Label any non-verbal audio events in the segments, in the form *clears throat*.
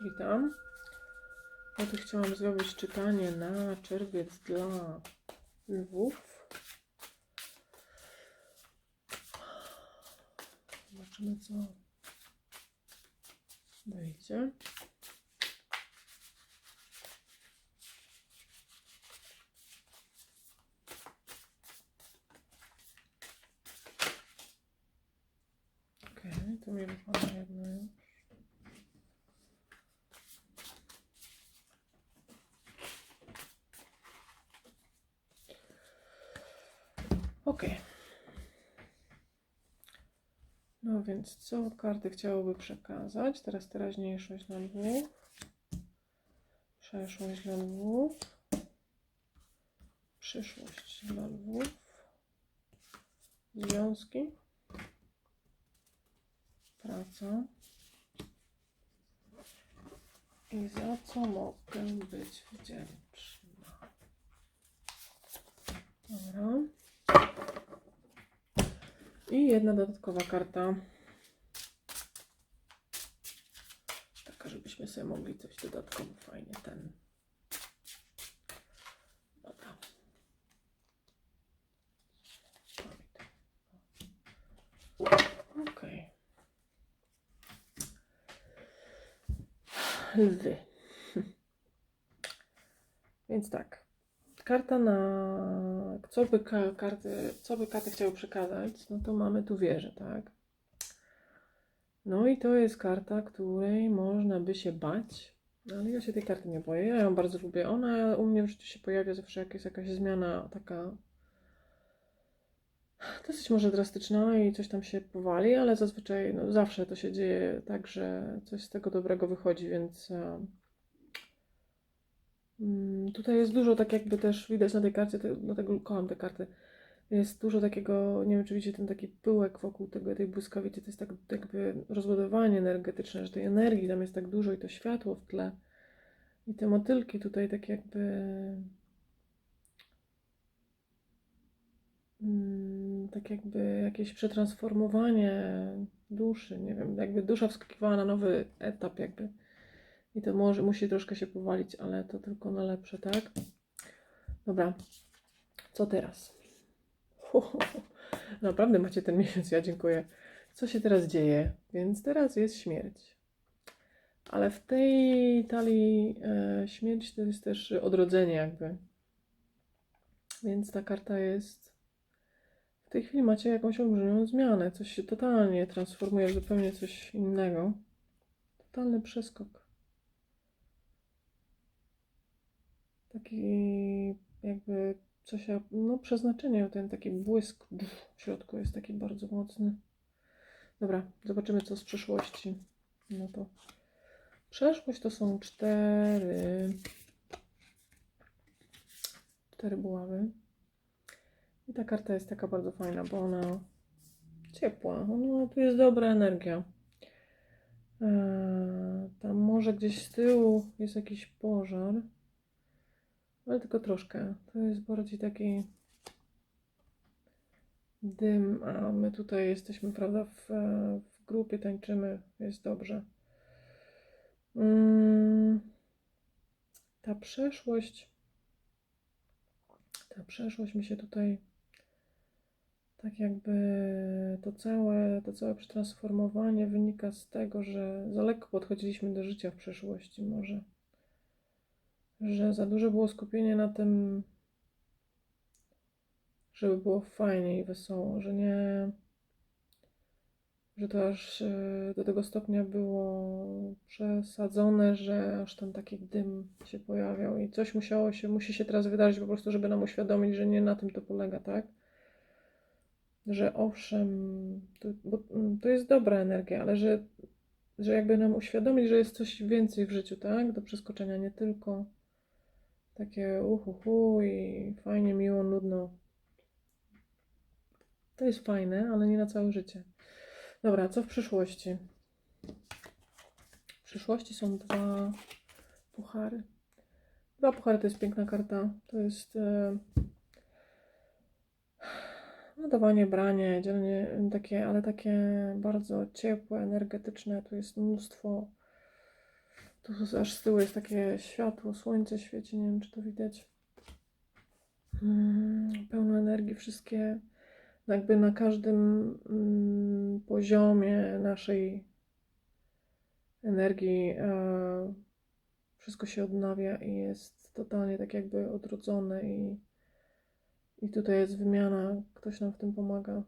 Witam. Ja tu chciałam zrobić czytanie na czerwiec dla lwów. Zobaczymy, co wyjdzie. Okej, to mi wypada jedno już. Ok. No więc co karty chciałyby przekazać? Teraz teraźniejszość dla lwów. Przeszłość dla lwów. Przyszłość dla lwów. Związki. Praca. I za co mogę być wdzięczna? Dobra. I jedna dodatkowa karta. Taka, żebyśmy sobie mogli coś dodatkowo fajnie ten. Dobra. Okej. Lwy. *laughs* Więc tak. Karta na. Co by ka- karty, co by karty chciały przekazać? No to mamy tu wieżę, tak? No i to jest karta, której można by się bać. Ale ja się tej karty nie boję. Ja ją bardzo lubię. Ona u mnie w życiu się pojawia zawsze, jak jest jakaś zmiana taka dosyć może drastyczna i coś tam się powali, ale zazwyczaj, no zawsze to się dzieje tak, że coś z tego dobrego wychodzi, więc tutaj jest dużo tak jakby też widać na tej karcie, te, dlatego kocham te karty, jest dużo takiego, nie wiem czy widzicie ten taki pyłek wokół tego, tej błyskawicy, to jest tak jakby rozładowanie energetyczne, że tej energii tam jest tak dużo i to światło w tle i te motylki tutaj tak jakby mm, tak jakby jakieś przetransformowanie duszy, nie wiem, jakby dusza wskakiwała na nowy etap jakby. I to może musi troszkę się powalić, ale to tylko na lepsze, tak? Dobra. Co teraz? *laughs* Naprawdę macie ten miesiąc, ja dziękuję. Co się teraz dzieje? Więc teraz jest śmierć. Ale w tej talii e, śmierć to jest też odrodzenie jakby. Więc ta karta jest w tej chwili macie jakąś olbrzymią zmianę. Coś się totalnie transformuje zupełnie coś innego. Totalny przeskok. Taki jakby coś, no przeznaczenie, ten taki błysk w środku jest taki bardzo mocny. Dobra, zobaczymy co z przyszłości. No to przeszłość to są cztery cztery buławy. I ta karta jest taka bardzo fajna, bo ona ciepła. Ona, tu jest dobra energia. Eee, tam może gdzieś z tyłu jest jakiś pożar, ale tylko troszkę. To jest bardziej taki dym, a my tutaj jesteśmy, prawda, w, w grupie tańczymy, jest dobrze. Mm, ta przeszłość, ta przeszłość mi się tutaj tak jakby to całe, to całe przetransformowanie wynika z tego, że za lekko podchodziliśmy do życia w przeszłości może. Że za duże było skupienie na tym, żeby było fajnie i wesoło, że nie, że to aż e, do tego stopnia było przesadzone, że aż ten taki dym się pojawiał i coś musiało się, musi się teraz wydarzyć po prostu, żeby nam uświadomić, że nie na tym to polega, tak? że owszem, to, bo mm, to jest dobra energia, ale że, że jakby nam uświadomić, że jest coś więcej w życiu, tak? Do przeskoczenia, nie tylko takie uhuhu i fajnie, miło, nudno. To jest fajne, ale nie na całe życie. Dobra, co w przyszłości? W przyszłości są dwa puchary. Dwa puchary to jest piękna karta. To jest e, no, dawanie, branie, dzielenie takie, ale takie bardzo ciepłe, energetyczne. Tu jest mnóstwo Tu aż z tyłu jest takie światło, słońce świeci, nie wiem czy to widać. Mm, pełno energii, wszystkie jakby na każdym mm, poziomie naszej energii e, wszystko się odnawia i jest totalnie tak jakby odrodzone i, i tutaj jest wymiana, ktoś nam w tym pomaga.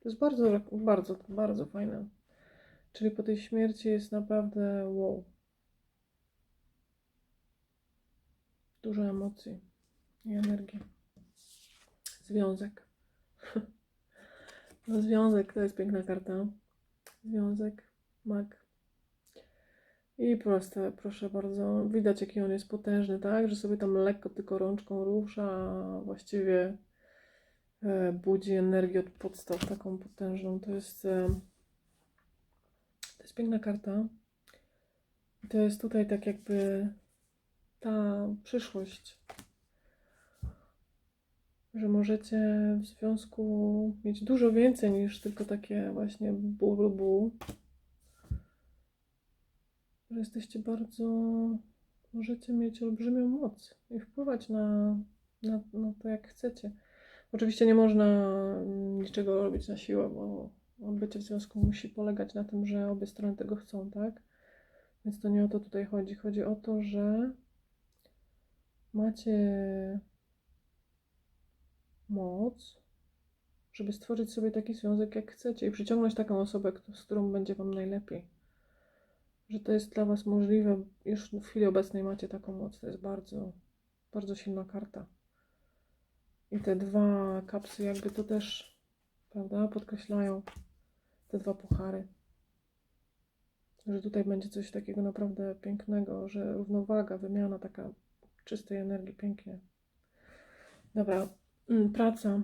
To jest bardzo, bardzo, bardzo fajne. Czyli po tej śmierci jest naprawdę wow. Dużo emocji i energii. Związek. *laughs* No, związek to jest piękna karta. Związek, mag. I proste, proszę bardzo. Widać, jaki on jest potężny, tak? Że sobie tam lekko tylko rączką rusza, a właściwie e, budzi energię od podstaw taką potężną. To jest, e, to jest piękna karta. To jest tutaj tak jakby ta przyszłość, że możecie w związku mieć dużo więcej niż tylko takie właśnie bu. Że jesteście bardzo, możecie mieć olbrzymią moc i wpływać na, na, na to, jak chcecie. Oczywiście nie można niczego robić na siłę, bo bycie w związku musi polegać na tym, że obie strony tego chcą, tak? Więc to nie o to tutaj chodzi. Chodzi o to, że macie moc, żeby stworzyć sobie taki związek, jak chcecie i przyciągnąć taką osobę, z którą będzie Wam najlepiej. Że to jest dla Was możliwe, już w chwili obecnej macie taką moc. To jest bardzo, bardzo silna karta. I te dwa kapsy jakby to też, prawda, podkreślają te dwa puchary. Że tutaj będzie coś takiego naprawdę pięknego, że równowaga, wymiana taka czystej energii, pięknie. Dobra, mm, praca.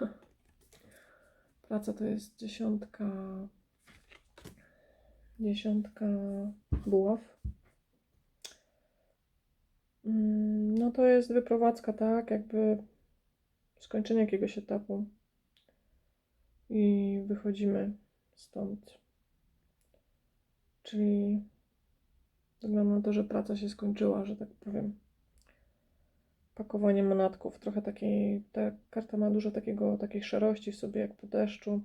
*laughs* Praca to jest dziesiątka, dziesiątka buław. Mm, No to jest wyprowadzka, tak? Jakby skończenie jakiegoś etapu. I wychodzimy stąd. Czyli wygląda na to, że praca się skończyła, że tak powiem. Pakowanie manatków. Trochę takiej, ta karta ma dużo takiego, takiej szarości w sobie, jak po deszczu.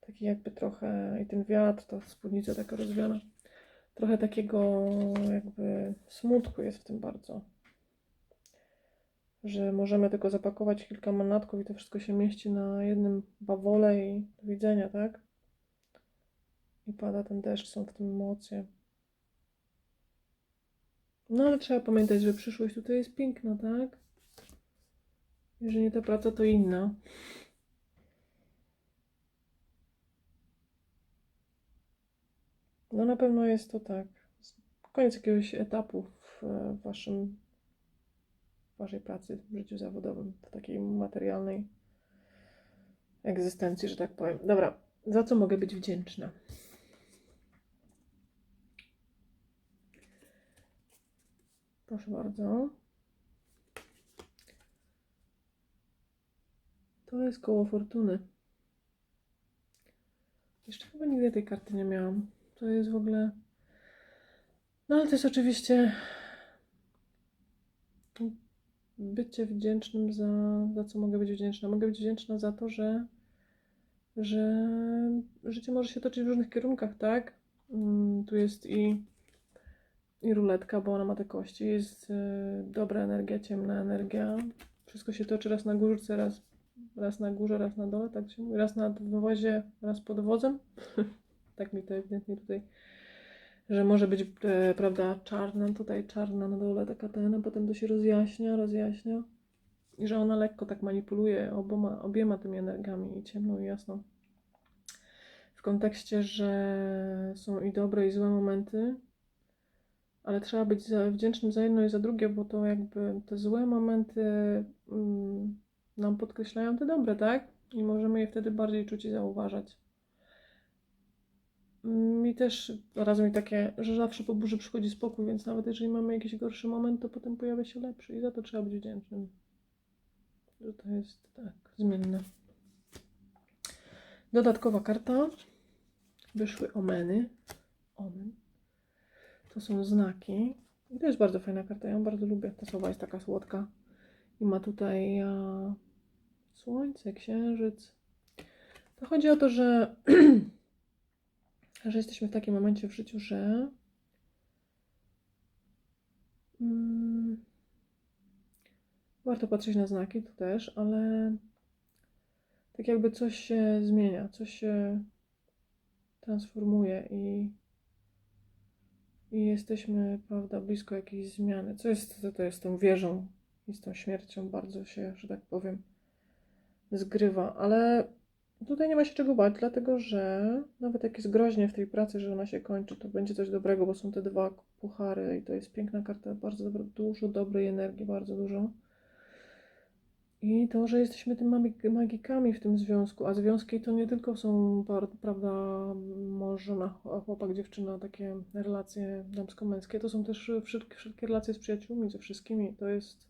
Taki jakby trochę, i ten wiatr, ta spódnica taka rozwiana. Trochę takiego jakby smutku jest w tym bardzo. Że możemy tylko zapakować kilka manatków i to wszystko się mieści na jednym bawole i do widzenia, tak? I pada ten deszcz, są w tym emocje. No ale trzeba pamiętać, że przyszłość tutaj jest piękna, tak? Jeżeli nie ta praca, to inna. No na pewno jest to tak. Koniec jakiegoś etapu w waszym, w waszej pracy w życiu zawodowym, w takiej materialnej egzystencji, że tak powiem. Dobra, za co mogę być wdzięczna? Proszę bardzo. To jest koło fortuny. Jeszcze chyba nigdy tej karty nie miałam. To jest w ogóle. No ale to jest oczywiście bycie wdzięcznym za, za co mogę być wdzięczna. Mogę być wdzięczna za to, że, że życie może się toczyć w różnych kierunkach, tak? Mm, Tu jest i, i ruletka, bo ona ma te kości. Jest y, dobra energia, ciemna energia. Wszystko się toczy raz na górze, raz, raz na górze, raz na dole, tak się mówi. Raz na wozie, raz pod wozem. *laughs* tak mi to ewidentnie tutaj, że może być, e, prawda, czarna tutaj, czarna na dole, taka ten, a potem to się rozjaśnia, rozjaśnia. I że ona lekko tak manipuluje oboma, obiema tymi energiami, i ciemną, i jasną. W kontekście, że są i dobre, i złe momenty, ale trzeba być za, wdzięcznym za jedno i za drugie, bo to jakby te złe momenty mm, nam podkreślają te dobre, tak? I możemy je wtedy bardziej czuć i zauważać. Mi też razem mi takie, że zawsze po burzy przychodzi spokój, więc nawet jeżeli mamy jakiś gorszy moment, to potem pojawia się lepszy i za to trzeba być wdzięcznym. Że to jest tak, zmienne. Dodatkowa karta. Wyszły omeny. Omen. To są znaki. I to jest bardzo fajna karta. Ja ją bardzo lubię. Ta sowa jest taka słodka. I ma tutaj a, słońce, księżyc. To chodzi o to, że, *clears throat* że jesteśmy w takim momencie w życiu, że mm, warto patrzeć na znaki, to też, ale tak jakby coś się zmienia, coś się transformuje i, i jesteśmy, prawda, blisko jakiejś zmiany. Co jest, to jest tą wieżą i z tą śmiercią bardzo się, że tak powiem, zgrywa, ale tutaj nie ma się czego bać, dlatego że nawet jak jest groźnie w tej pracy, że ona się kończy, to będzie coś dobrego, bo są te dwa puchary i to jest piękna karta, bardzo dużo dobrej energii, bardzo dużo. I to, że jesteśmy tym magi- magikami w tym związku, a związki to nie tylko są, prawda, mąż, żona, a chłopak, dziewczyna, takie relacje damsko-męskie, to są też wszelkie, wszelkie relacje z przyjaciółmi, ze wszystkimi. To jest,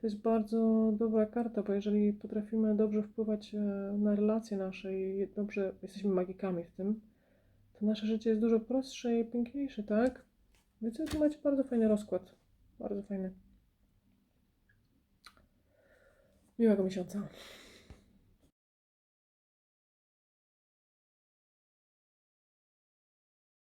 to jest bardzo dobra karta, bo jeżeli potrafimy dobrze wpływać e, na relacje nasze i dobrze jesteśmy magikami w tym, to nasze życie jest dużo prostsze i piękniejsze, tak? Więc tu macie bardzo fajny rozkład. Bardzo fajny. Miłego miesiąca.